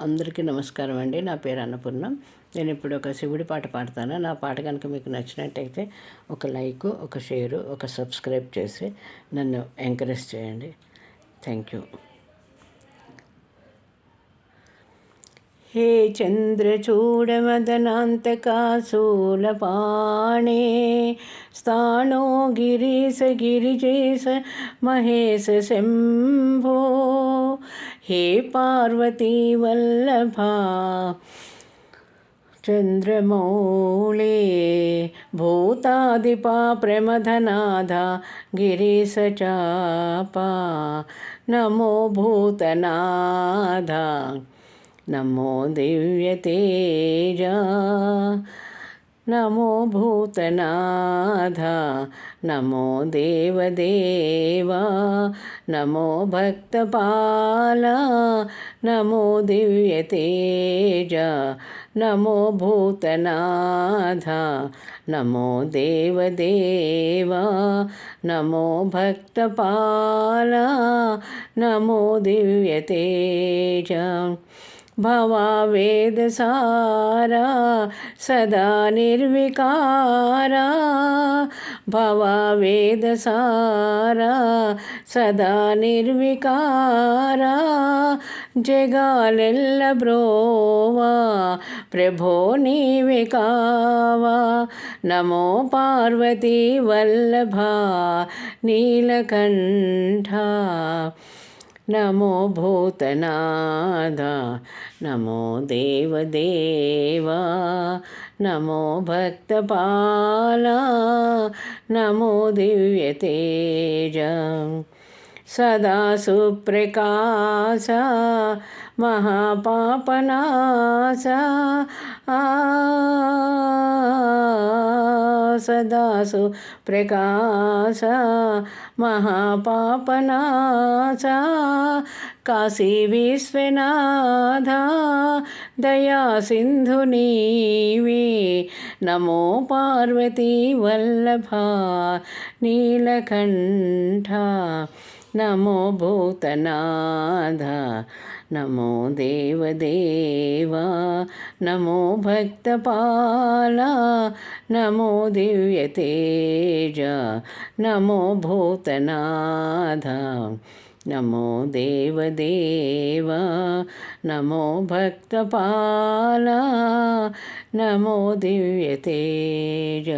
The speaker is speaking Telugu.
అందరికీ నమస్కారం అండి. నా పేరు అన్నపూర్ణ. నేను ఇప్పుడు ఒక శివుడి పాట పాడతాను. నా పాట కనుక మీకు నచ్చినట్టయితే ఒక లైక్ ఒక షేరు ఒక సబ్స్క్రైబ్ చేసి నన్ను ఎంకరేజ్ చేయండి. Thank you. హే చంద్రచూడమదనాంతకాశూలపాణే స్థాణో గిరీశ గిరిజేశ మహేశ శంభో. हे पार्वती वल्लभा चन्द्रमौळे भूतादिपा प्रमथनाधा गिरीशचापा नमो भूतनाधा नमो दिव्यतेजा नमो भूतनाथ, नमो देवदेवा, नमो भक्तपाला, नमो दिव्यतेज, नमो भूतनाथ, नमो देवदेवा, नमो भक्तपाला, नमो दिव्यतेज। भवावेदसारा सदा निर्विकारा भवावेदसारा सदा निर्विकारा जगालेल्लब्रोवा प्रभो नीविकावा नमो पार्वती वल्लभा नीलकण्ठा నమో భూతనాథ నమో దేవదేవా నమో భక్తపాల నమో దివ్యతేజ. సదా సుప్రకాశ మహాపాపనాశ. ఆ सदासु प्रकाश महापापनाश काशी विश्वनाथा दया सिन्धुनीवे नमो पार्वती वल्लभा नीलकण्ठा। नमो भूतनाथ, नमो देवदेवा, नमो भक्तपाला, नमो दिव्यतेज, नमो भूतनाथ, नमो देवदेवा, नमो भक्तपाला, नमो दिव्यतेज।